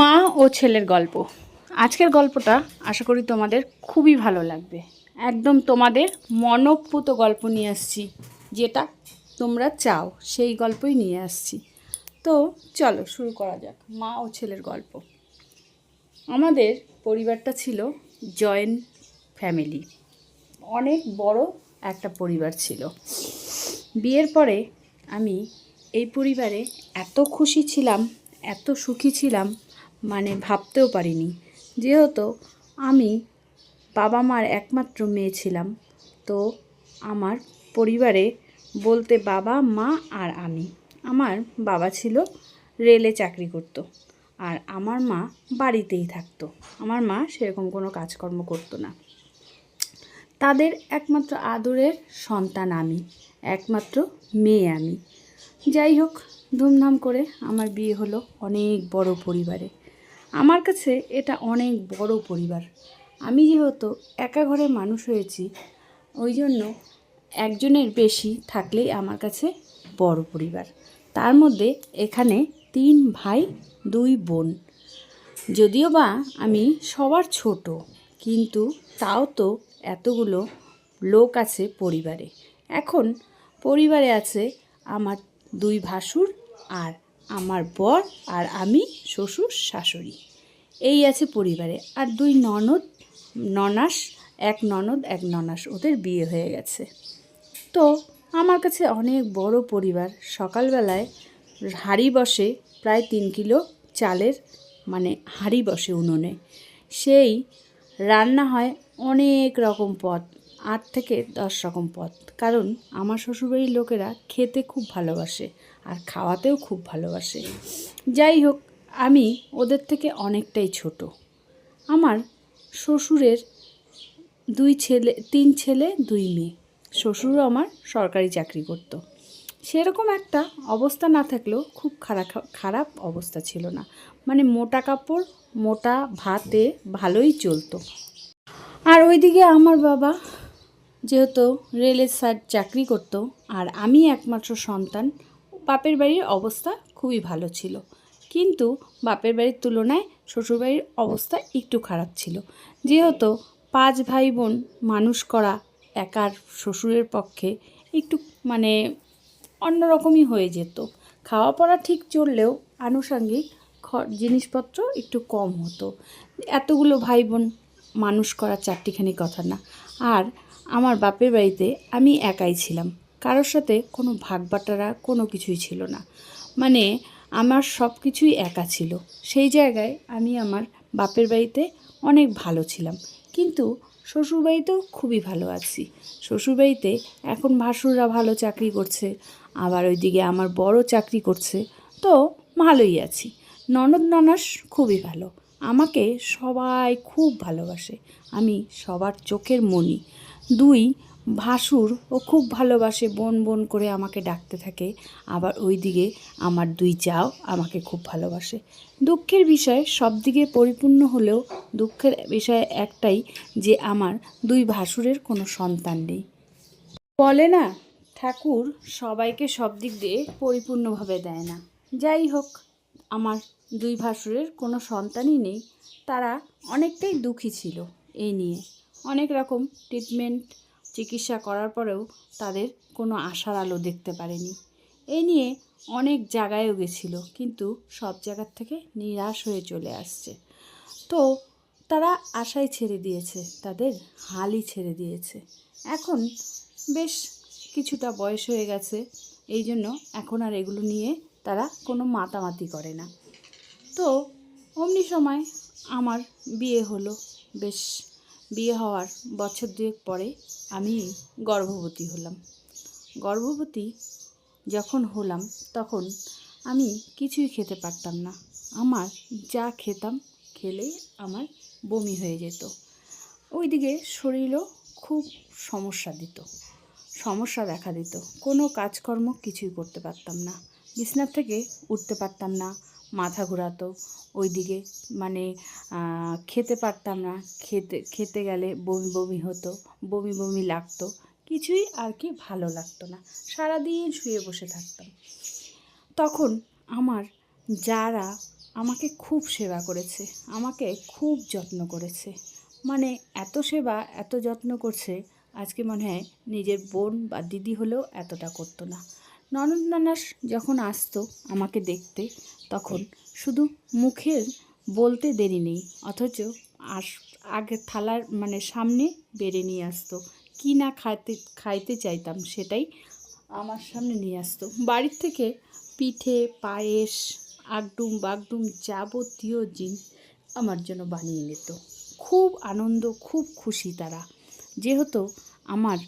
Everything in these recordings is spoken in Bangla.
মা ও ছেলের গল্প। আজকের গল্পটা আশা করি তোমাদের খুবই ভালো লাগবে। একদম তোমাদের মনপ্রুত গল্প নিয়ে আসছি, যেটা তোমরা চাও, সেই গল্পই নিয়ে আসছি। তো চলো শুরু করা যাক, মা ও ছেলের গল্প। আমাদের পরিবারটা ছিল জয়েন্ট ফ্যামিলি। অনেক বড় একটা পরিবার ছিল। বিয়ের পরে আমি এই পরিবারে এত খুশি ছিলাম, এত সুখী ছিলাম মানে ভাবতেও পারিনি। যেহেতু আমি বাবা মার একমাত্র মেয়ে ছিলাম, তো আমার পরিবারে বলতে বাবা, মা আর আমি। আমার বাবা ছিল রেলে চাকরি করতো আর আমার মা বাড়িতেই থাকতো। আমার মা সেরকম কোনো কাজকর্ম করতো না। তাদের একমাত্র আদরের সন্তান আমি, একমাত্র মেয়ে আমি। যাই হোক, ধুমধাম করে আমার বিয়ে হলো অনেক বড় পরিবারে। আমার কাছে এটা অনেক বড় পরিবার। আমি যেহেতু একা ঘরে মানুষ হয়েছি, ওই জন্য একজনের বেশি থাকলেই আমার কাছে বড় পরিবার। তার মধ্যে এখানে তিন ভাই, দুই বোন। যদিও বা আমি সবার ছোট, কিন্তু তাও তো এতগুলো লোক আছে পরিবারে। এখন পরিবারে আছে আমার দুই ভাসুর আর আমার বর আর আমি শ্বশুর শাশুড়ি। এই আছে পরিবারে। আর দুই ননদ, ননাস, এক ননদ, এক ননাস, ওদের বিয়ে হয়ে গেছে। তো আমার কাছে অনেক বড় পরিবার। সকালবেলায় হাঁড়ি বসে প্রায় তিন কিলো চালের মানে হাঁড়ি বসে উনুনে। সেই রান্না হয় অনেক রকম পদ, আট থেকে দশ রকম পদ। কারণ আমার শ্বশুরবাড়ির লোকেরা খেতে খুব ভালোবাসে। আর খাওয়াতেও খুব ভালোবাসে। যাই হোক, আমি ওদের থেকে অনেকটাই ছোট। আমার শ্বশুরের দুই ছেলে, তিন ছেলে, দুই মেয়ে। শ্বশুরও আমার সরকারি চাকরি করত। সেরকম একটা অবস্থা না থাকলেও খুব খারাপ খারাপ অবস্থা ছিল না। মানে মোটা কাপড়, মোটা ভাতে ভালোই চলতো। আর ওইদিকে আমার বাবা যেহেতু রেলের চাকরি করত, আর আমি একমাত্র সন্তান বাপের বাড়ির অবস্থা খুবই ভালো ছিল। কিন্তু বাপের বাড়ির তুলনায় শ্বশুরবাড়ির অবস্থা একটু খারাপ ছিল। যেহেতু পাঁচ ভাই বোন মানুষ করা একার শ্বশুরের পক্ষে একটু মানে অন্যরকমই হয়ে যেত। খাওয়া পড়া ঠিক চললেও আনুষঙ্গিক জিনিসপত্র একটু কম হতো। এতগুলো ভাই বোন মানুষ করা চারটিখানি কথা না। আর আমার বাপের বাড়িতে আমি একাই ছিলাম। কারোর সাথে কোনো ভাগ বাটারা কোনো কিছুই ছিল না। মানে আমার সব কিছুই একা ছিল। সেই জায়গায় আমি আমার বাপের বাড়িতে অনেক ভালো ছিলাম। কিন্তু শ্বশুরবাড়িতেও খুবই ভালো আছি। শ্বশুরবাড়িতে এখন ভাসুররা ভালো চাকরি করছে, আবার ওইদিকে আমার বড় চাকরি করছে, তো ভালোই আছি। ননদ ননাস খুবই ভালো। আমাকে সবাই খুব ভালোবাসে। আমি সবার চোখের মনি। দুই ভাসুর ও খুব ভালোবাসে বোন বোন করে আমাকে ডাকতে থাকে। আবার ওই দিকে আমার দুই চাও আমাকে খুব ভালোবাসে। দুঃখের বিষয় সব দিকে পরিপূর্ণ হলেও দুঃখের বিষয় একটাই যে আমার দুই ভাসুরের কোনো সন্তান নেই। বলে না, ঠাকুর সবাইকে সব দিক দিয়ে পরিপূর্ণভাবে দেয় না। যাই হোক, আমার দুই ভাসুরের কোনো সন্তানই নেই। তারা অনেকটাই দুঃখী ছিল এই নিয়ে। অনেক রকম ট্রিটমেন্ট চিকিৎসা করার পরেও তাদের কোনো আশার আলো দেখতে পারেনি। এই নিয়ে অনেক জায়গায়ও গেছিল, কিন্তু সব জায়গার থেকে নিরাশ হয়ে চলে আসছে। তো তারা আশাই ছেড়ে দিয়েছে, তাদের হালই ছেড়ে দিয়েছে। এখন বেশ কিছুটা বয়স হয়ে গেছে, এই জন্য এখন আর এগুলো নিয়ে তারা কোনো মাতামাতি করে না। তো অমনি সময় আমার বিয়ে হলো, বেশ বিয়ে হওয়ার বছর দুয়েক পরে আমি গর্ভবতী হলাম। গর্ভবতী যখন হলাম, তখন আমি কিছুই খেতে পারতাম না। আমার যা খেতাম খেলেই আমার বমি হয়ে যেত। ওইদিকে শরীরও খুব সমস্যা দিত। সমস্যা দেখা দিত। কোনো কাজকর্ম কিছুই করতে পারতাম না। বিছনার থেকে উঠতে পারতাম না। মাথা ঘোরাতো। ওইদিকে মানে খেতে পারতাম না। খেতে খেতে গেলে বমি বমি হতো, বমি বমি লাগতো। কিছুই আর কি ভালো লাগতো না। সারাদিন শুয়ে বসে থাকতাম। তখন আমার যারা আমাকে খুব সেবা করেছে, আমাকে খুব যত্ন করেছে। মানে এত সেবা, এত যত্ন করছে, আজকে মনে হয় নিজের বোন বা দিদি হলেও এতটা করতো না। ননদ নানাস যখন আসতো আমাকে দেখতে, তখন শুধু মুখের বলতে দেরি নেই, অথচ আস, আগে থালার মানে সামনে বেড়ে নিয়ে আসতো। কি না খাইতে খাইতে চাইতাম সেটাই আমার সামনে নিয়ে আসতো। বাড়ির থেকে পিঠে, পায়েস, আগডুম বাগডুম যাবতীয় জিনিস আমার জন্য বানিয়ে নিত। খুব আনন্দ, খুব খুশি তারা। যেহেতু আমার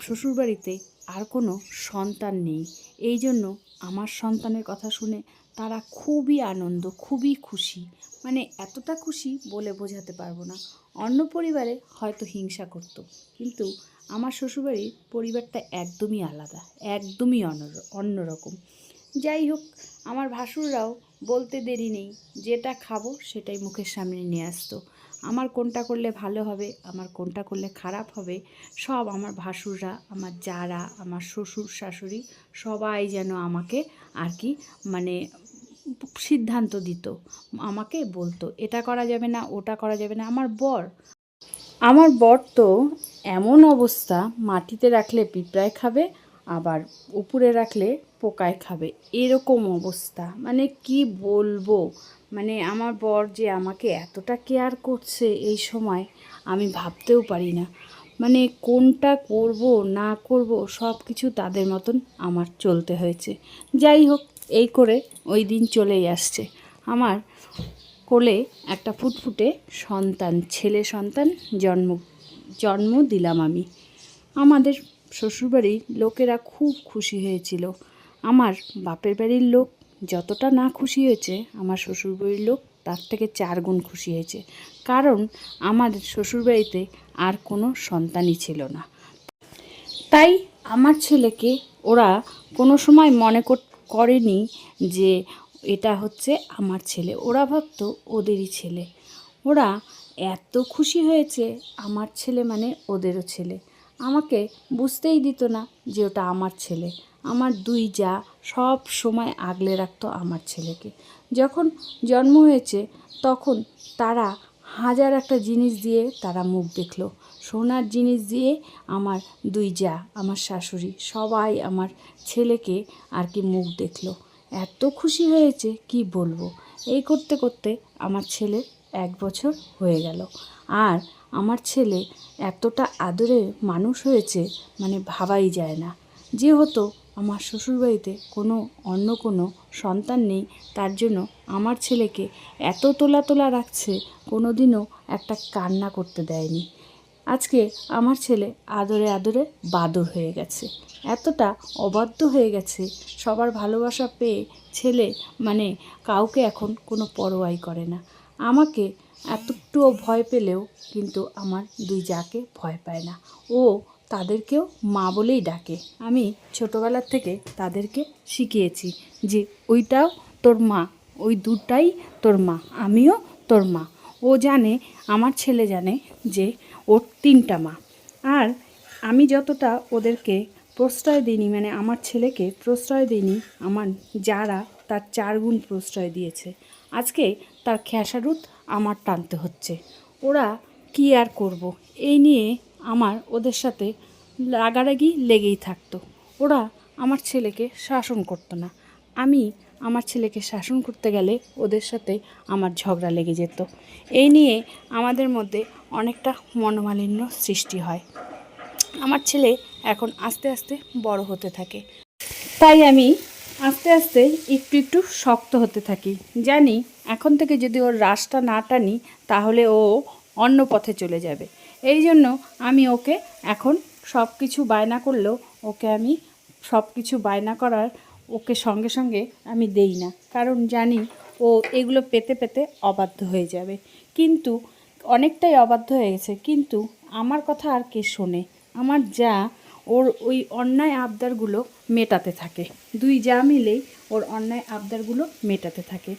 শ্বশুরবাড়িতে আর কোনো সন্তান নেই। এই জন্য আমার সন্তানের কথা শুনে তারা খুবই আনন্দ, খুবই খুশি। মানে এতটা খুশি বলে বোঝাতে পারব না। অন্য পরিবারে হয়তো হিংসা করতো, কিন্তু আমার শ্বশুরবাড়ির পরিবারটা একদমই আলাদা, একদমই অন্য অন্যরকম। যাই হোক, আমার ভাসুররাও বলতে দেরি নেই, যেটা খাব সেটাই মুখের সামনে নিয়ে আসতো। আমার কোনটা করলে ভালো হবে, আমার কোনটা করলে খারাপ হবে, সব আমার ভাসুররা, আমার যারা, আমার শ্বশুর, শাশুড়ি সবাই যেন আমাকে আর কি মানে সিদ্ধান্ত দিত, আমাকে বলতো, এটা করা যাবে না, ওটা করা যাবে না, আমার বর। আমার বর তো এমন অবস্থা, মাটিতে রাখলে পিঁপড়ায় খাবে, আবার উপরে রাখলে পোকায় খাবে, এরকম অবস্থা মানে কি বলব? মানে আমার বর যে আমাকে এতটা কেয়ার করছে এই সময়, আমি ভাবতেও পারি না। মানে কোনটা করব, না করব সব কিছু তাদের মতন আমার চলতে হয়েছে। যাই হোক, এই করে ওই দিন চলেই আসছে। আমার কোলে একটা ফুটফুটে সন্তান, ছেলে সন্তান জন্ম জন্ম দিলাম আমি। আমাদের শ্বশুরবাড়ির লোকেরা খুব খুশি হয়েছিল। আমার বাপের বাড়ির লোক যতটা না খুশি হয়েছে আমার শ্বশুরবাড়ির লোক, তার থেকে চার গুণ খুশি হয়েছে। কারণ আমাদের শ্বশুরবাড়িতে আর কোনো সন্তানই ছিল না। তাই আমার ছেলেকে ওরা কোনো সময় মনে করেনি যে এটা হচ্ছে আমার ছেলে। ওরা ভাবতো ওদেরই ছেলে। ওরা এত খুশি হয়েছে আমার ছেলে মানে ওদেরও ছেলে। আমাকে বুঝতেই দিত না যে ওটা আমার ছেলে। আমার দুই যা সব সময় আগলে রাখতো আমার ছেলেকে। যখন জন্ম হয়েছে, তখন তারা হাজার একটা জিনিস দিয়ে তারা মুখ দেখল। সোনার জিনিস দিয়ে আমার দুই যা, আমার শাশুড়ি সবাই আমার ছেলেকে আর কি মুখ দেখল। এত খুশি হয়েছে, কি বলব? এই করতে করতে আমার ছেলে এক বছর হয়ে গেল। আর আমার ছেলে এতটা আদরে মানুষ হয়েছে মানে ভাবাই যায় না। যেহেতু আমার শ্বশুরবাড়িতে কোনো অন্য কোনো সন্তান নেই, তার জন্য আমার ছেলেকে এত তোলা তোলা রাখছে কোনো দিনও একটা কান্না করতে দেয়নি। আজকে আমার ছেলে আদরে আদরে বাদর হয়ে গেছে। এতটা অবাধ্য হয়ে গেছে, সবার ভালোবাসা পেয়ে ছেলে মানে কাউকে এখন কোনো পরোয়াই করে না। আমাকে এতটুও ভয় পেলেও কিন্তু আমার দুই যাকে ভয় পায় না। ও তাদেরকেও মা বলেই ডাকে। আমি ছোটোবেলার থেকে তাদেরকে শিখিয়েছি যে ওইটাও তোর মা, ওই দুটাই তোর মা, আমিও তোর মা। ও জানে, আমার ছেলে জানে যে ওর তিনটা মা। আর আমি যতটা ওদেরকে প্রশ্রয় দিইনি মানে আমার ছেলেকে প্রশ্রয় দিইনি, আমার যারা তার চার গুণ প্রশ্রয় দিয়েছে, আজকে তার খেসারুত আমার টানতে হচ্ছে। ওরা কি আর করব? এই নিয়ে আমার ওদের সাথে রাগারাগি লেগেই থাকতো। ওরা আমার ছেলেকে শাসন করতো না। আমি আমার ছেলেকে শাসন করতে গেলে ওদের সাথে আমার ঝগড়া লেগে যেত। এই নিয়ে আমাদের মধ্যে অনেকটা মনোমালিন্য সৃষ্টি হয়। আমার ছেলে এখন আস্তে আস্তে বড় হতে থাকে। তাই আমি আস্তে আস্তে একটু একটু শক্ত হতে থাকি। জানি এখন থেকে যদি ওর রাসটা না টানি, তাহলে ও অন্য পথে চলে যাবে। এই জন্য আমি ওকে এখন সব কিছু বায়না করলেও ওকে আমি সব কিছু বায়না করার ওকে সঙ্গে সঙ্গে আমি দেই না। কারণ জানি ও এগুলো পেতে পেতে অবাধ্য হয়ে যাবে। কিন্তু অনেকটাই অবাধ্য হয়ে গেছে। কিন্তু আমার কথা আর কে শোনে? আমার যা ওর ওই অন্যায় আবদারগুলো মেটাতে থাকে। দুই যা মিলেই ওর অন্যায় আবদারগুলো মেটাতে থাকে।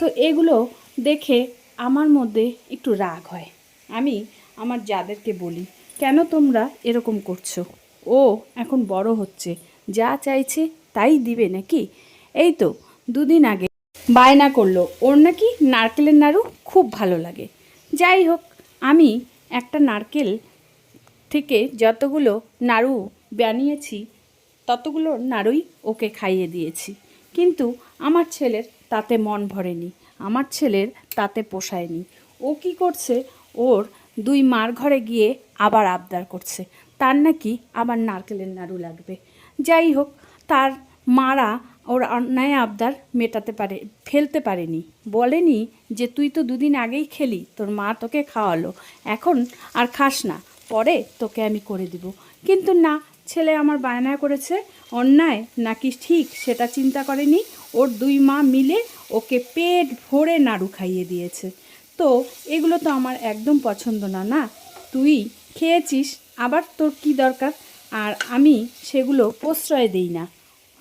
তো এগুলো দেখে আমার মধ্যে একটু রাগ হয়। আমি আমার যাদেরকে বলি, কেন তোমরা এরকম করছ? ও, এখন বড় হচ্ছে। যা চাইছে তাই দিবে নাকি? এই তো, দুদিন আগে বায়না করল। ওর নাকি নারকেলের নাড়ু খুব ভালো লাগে। যাই হোক, আমি একটা নারকেল থেকে যতগুলো নাড়ু বানিয়েছি, ততগুলো নাড়ুই ওকে খাইয়ে দিয়েছি। কিন্তু আমার ছেলের তাতে মন ভরেনি। আমার ছেলের তাতে পোষায়নি। ও কি করছে? ওর দুই মার ঘরে গিয়ে আবার আবদার করছে। তার নাকি আবার নারকেলের নাড়ু লাগবে। যাই হোক, তার মারা ওর অন্যায় আবদার মেটাতে পারে, ফেলতে পারেনি। বলেনি যে, তুই তো দুদিন আগেই খেলি, তোর মা তোকে খাওয়ালো। এখন আর খাস না, পরে তোকে আমি করে দিব। কিন্তু না, ছেলে আমার বায়না করেছে, অন্যায় নাকি ঠিক সেটা চিন্তা করেনি। ওর দুই মা মিলে ওকে পেট ভরে নাড়ু খাইয়ে দিয়েছে। তো এগুলো তো আমার একদম পছন্দ না না? তুই খেয়েছিস আবার তোর কি দরকার? আর আমি সেগুলো প্রশ্রয় দিই না।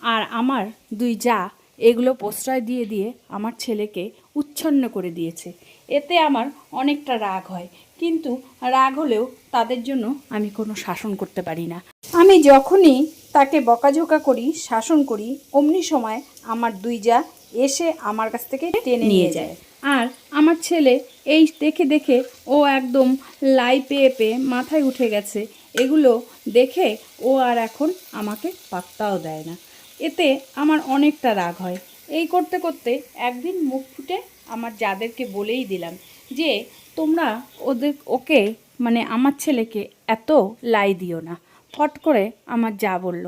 আর আমার দুই যা এগুলো প্রশ্রয় দিয়ে দিয়ে আমার ছেলেকে উচ্ছন্ন করে দিয়েছে। এতে আমার অনেকটা রাগ হয় কিন্তু রাগ হলেও তাদের জন্য আমি কোনো শাসন করতে পারি না। আমি যখনই তাকে বকাঝোকা করি শাসন করি অমনি সময় আমার দুই যা এসে আমার কাছ থেকে টেনে নিয়ে যায়। আর আমার ছেলে এই দেখে দেখে ও একদম লাই পেয়ে পেয়ে মাথায় উঠে গেছে। এগুলো দেখে ও আর এখন আমাকে পাত্তাও দেয় না। এতে আমার অনেকটা রাগ হয়। এই করতে করতে একদিন মুখ ফুটে আমার যাদেরকে বলেই দিলাম যে, তোমরা ওদের, ওকে মানে আমার ছেলেকে এত লাই দিও না। ফট করে আমার যা বলল।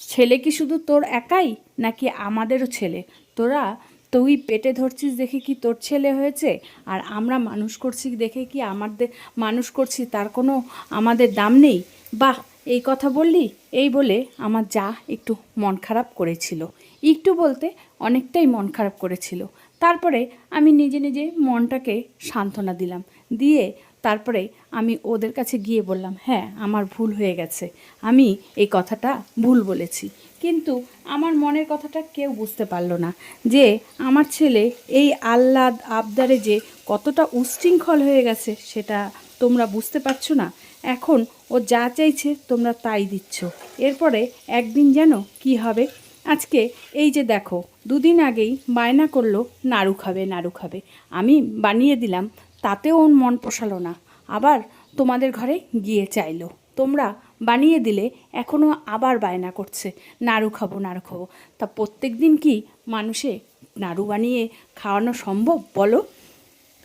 ছেলে কি শুধু তোর একাই নাকি আমাদেরও ছেলে? তোরা তুই পেটে ধরছিস দেখে কি তোর ছেলে হয়েছে? আর আমরা মানুষ করছি দেখে কি আমাদের, মানুষ করছি তার কোনো আমাদের দাম নেই? বাহ, এই কথা বললি? এই বলে আমার যা একটু মন খারাপ করেছিল। একটু বলতে অনেকটাই মন খারাপ করেছিল। তারপরে আমি নিজে নিজে মনটাকে সান্ত্বনা দিলাম। দিয়ে তারপরে আমি ওদের কাছে গিয়ে বললাম হ্যাঁ আমার ভুল হয়ে গেছে। আমি এই কথাটা ভুল বলেছি। কিন্তু আমার মনের কথাটা কেউ বুঝতে পারল না যে আমার ছেলে এই আহ্লাদ আবদারে যে কতটা উশৃঙ্খল হয়ে গেছে সেটা তোমরা বুঝতে পারছ না। এখন ও যা চাইছে তোমরা তাই দিচ্ছ। এরপরে একদিন যেন কি হবে? আজকে এই যে দেখো, দুদিন আগেই বায়না করল, নাড়ু খাবে নাড়ু খাবে। আমি বানিয়ে দিলাম, তাতেও ওর মন পোষালো না। আবার তোমাদের ঘরে গিয়ে চাইলো। তোমরা বানিয়ে দিলে এখনও আবার বায়না করছে, নাড়ু খাব নাড়ু খাব। তা প্রত্যেক দিন কি মানুষে নাড়ু বানিয়ে খাওয়ানো সম্ভব? বলো।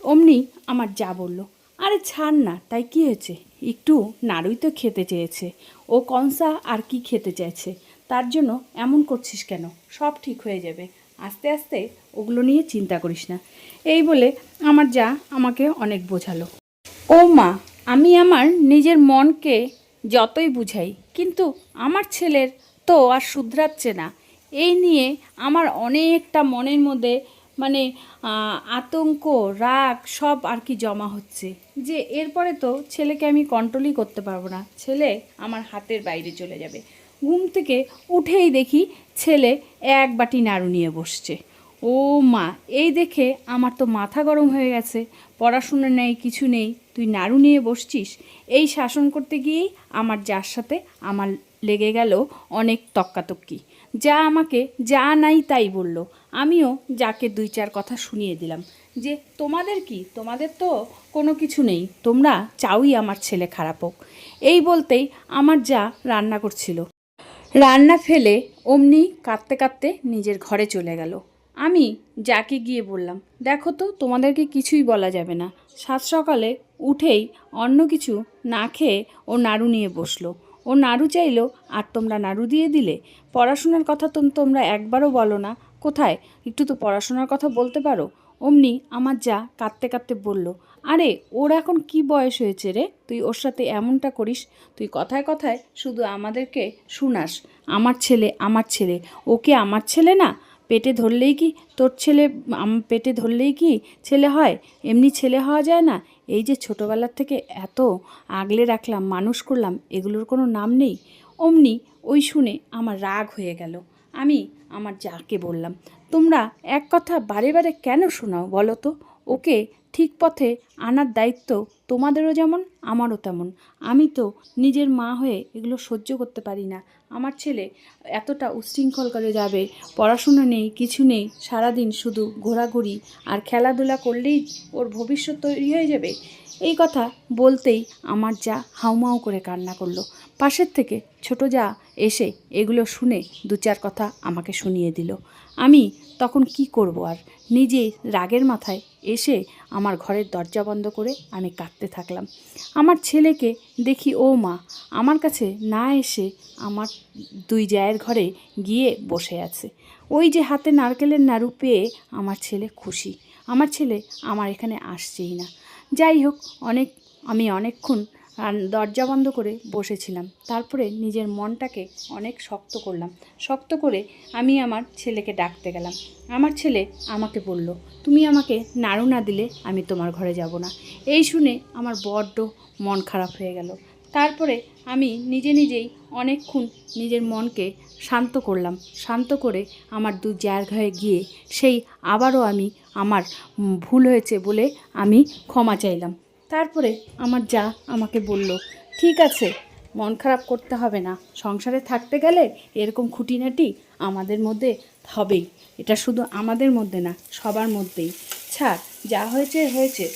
অমনি আমার যা বলল। আরে ছাড় না, তাই কি হয়েছে? একটু নাড়ুই তো খেতে চেয়েছে। ও কনসা আর কি খেতে চাইছে? তার জন্য এমন করছিস কেন? সব ঠিক হয়ে যাবে। আস্তে আস্তে ওগুলো নিয়ে চিন্তা করিস না। এই বলে আমার যা আমাকে অনেক বোঝালো। ও মা, আমি আমার নিজের মনকে যতই বুঝাই, কিন্তু আমার ছেলের তো আর শুধরাচ্ছে না। এই নিয়ে আমার অনেকটা মনের মধ্যে মানে আতঙ্ক, রাগ সব আর কি জমা হচ্ছে। যে এরপরে তো ছেলেকে আমি কন্ট্রোলই করতে পারব না। ছেলে আমার হাতের বাইরে চলে যাবে। ঘুম থেকে উঠেই দেখি ছেলে এক বাটি নাড়ু নিয়ে বসছে। ও মা, এই দেখে আমার তো মাথা গরম হয়ে গেছে। পড়াশুনো নেই, কিছু নেই। তুই নাড়ু নিয়ে বসছিস? এই শাসন করতে গিয়েই আমার যার সাথে আমার লেগে গেল অনেক তক্কাতক্কি। যা আমাকে যা নাই তাই বলল। আমিও যাকে দুই চার কথা শুনিয়ে দিলাম। যে, তোমাদের কি? তোমাদের তো কোনো কিছু নেই। তোমরা চাওই আমার ছেলে খারাপ হোক। এই বলতেই আমার যা রান্না করছিল রান্না ফেলে অমনি কাঁদতে কাঁদতে নিজের ঘরে চলে গেল। আমি যাকে গিয়ে বললাম, দেখো তো, তোমাদেরকে কিছুই বলা যাবে না। সাত সকালে উঠেই অন্য কিছু না খেয়ে ও নাড়ু নিয়ে বসল। ও নাড়ু চাইলো, আর তোমরা নাড়ু দিয়ে দিলে? পড়াশোনার কথা তো তোমরা একবারও বলো না। কোথায়? একটু তো পড়াশোনার কথা বলতে পারো? অমনি আমার যা কাঁদতে কাঁদতে বলল, আরে, ওর এখন কি বয়স হয়েছে রে? তুই ওর সাথে এমনটা করিস? তুই কথায় কথায় শুধু আমাদেরকে শুনাস। আমার ছেলে আমার ছেলে। ওকে আমার ছেলে না? পেটে ধরলেই কি তোর ছেলে পেটে ধরলেই কি ছেলে হয়? এমনি ছেলে হওয়া যায় না? এই যে ছোটোবেলার থেকে এত আগলে রাখলাম, মানুষ করলাম, এগুলোর কোনো নাম নেই। অমনি ওই শুনে আমার রাগ হয়ে গেল। আমি আমার যাকে বললাম, তোমরা এক কথা বারে বারে কেন শোনাও বলো তো? ওকে ঠিক পথে আনার দায়িত্ব তোমাদেরও যেমন, আমারও তেমন। আমি তো নিজের মা হয়ে এগুলো সহ্য করতে পারি না। আমার ছেলে এতটা উশৃঙ্খল করে যাবে, পড়াশুনো নেই, কিছু নেই, সারাদিন শুধু ঘোরাঘুরি আর খেলাধুলা করলেই ওর ভবিষ্যৎ তৈরি হয়ে যাবে? এই কথা বলতেই আমার যা হাউমাউ করে কান্না করল। পাশের থেকে ছোট যা এসে এগুলো শুনে দু চার কথা আমাকে শুনিয়ে দিল। আমি তখন কি করব আর? নিজে রাগের মাথায় এসে আমার ঘরের দরজা বন্ধ করে আমি কাঁদতে থাকলাম। আমার ছেলেকে দেখি, ও মা, আমার কাছে না এসে আমার দুই জায়ের ঘরে গিয়ে বসে আছে। ওই যে হাতে নারকেলের নাড়ু পেয়ে আমার ছেলে খুশি। আমার ছেলে আমার এখানে আসছেই না। যাই হোক, অনেক, আমি অনেকক্ষণ দরজা বন্ধ করে বসেছিলাম। তারপরে নিজের মনটাকে অনেক শক্ত করলাম। শক্ত করে আমি আমার ছেলেকে ডাকতে গেলাম। আমার ছেলে আমাকে বলল, তুমি আমাকে নাড়ু না দিলে আমি তোমার ঘরে যাব না। এই শুনে আমার বড্ড মন খারাপ হয়ে গেল। তারপরে আমি নিজে নিজেই অনেকক্ষণ নিজের মনকে শান্ত করলাম। শান্ত করে আমার দু ঘরে গিয়ে সেই আবারও আমি আমার ভুল হয়েছে বলে আমি ক্ষমা চাইলাম। তারপরে আমার যা আমাকে বলল, ঠিক আছে, মন খারাপ করতে হবে না। সংসারে থাকতে গেলে এরকম খুঁটিনাটি আমাদের মধ্যে হবেই। এটা শুধু আমাদের মধ্যে না, সবার মধ্যেই। ছাড়, যা হয়েছে হয়েছে।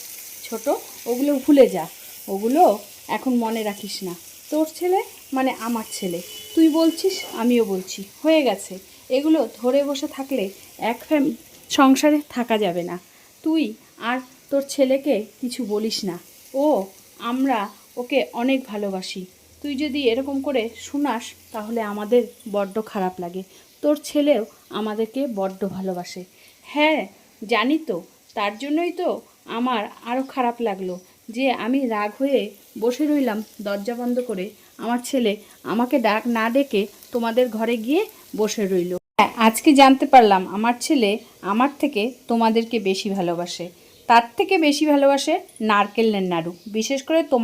ছোট, ওগুলো ভুলে যা। ওগুলো এখন মনে রাখিস না। তোর ছেলে মানে আমার ছেলে। তুই বলছিস, আমিও বলছি। হয়ে গেছে। এগুলো ধরে বসে থাকলে এক ফ্যাম সংসারে থাকা যাবে না। তুই আর তোর ছেলেকে কিছু বলিস না। ও, আমরা ওকে অনেক ভালোবাসি। তুই যদি এরকম করে শোনাস, তাহলে আমাদের বড্ড খারাপ লাগে। তোর ছেলেও আমাদেরকে বড্ড ভালোবাসে। হ্যাঁ জানি তো, তার জন্যই তো আমার আরও খারাপ লাগল যে আমি রাগ হয়ে বসে রইলাম দরজা বন্ধ করে। আমার ছেলে আমাকে ডাক না ডেকে তোমাদের ঘরে গিয়ে বসে রইল। হ্যাঁ আজকে জানতে পারলাম আমার ছেলে আমার থেকে তোমাদেরকে বেশি ভালোবাসে। তার থেকে বেশি ভালোবাসে নারকেলের নাড়ু, বিশেষ করে তোমার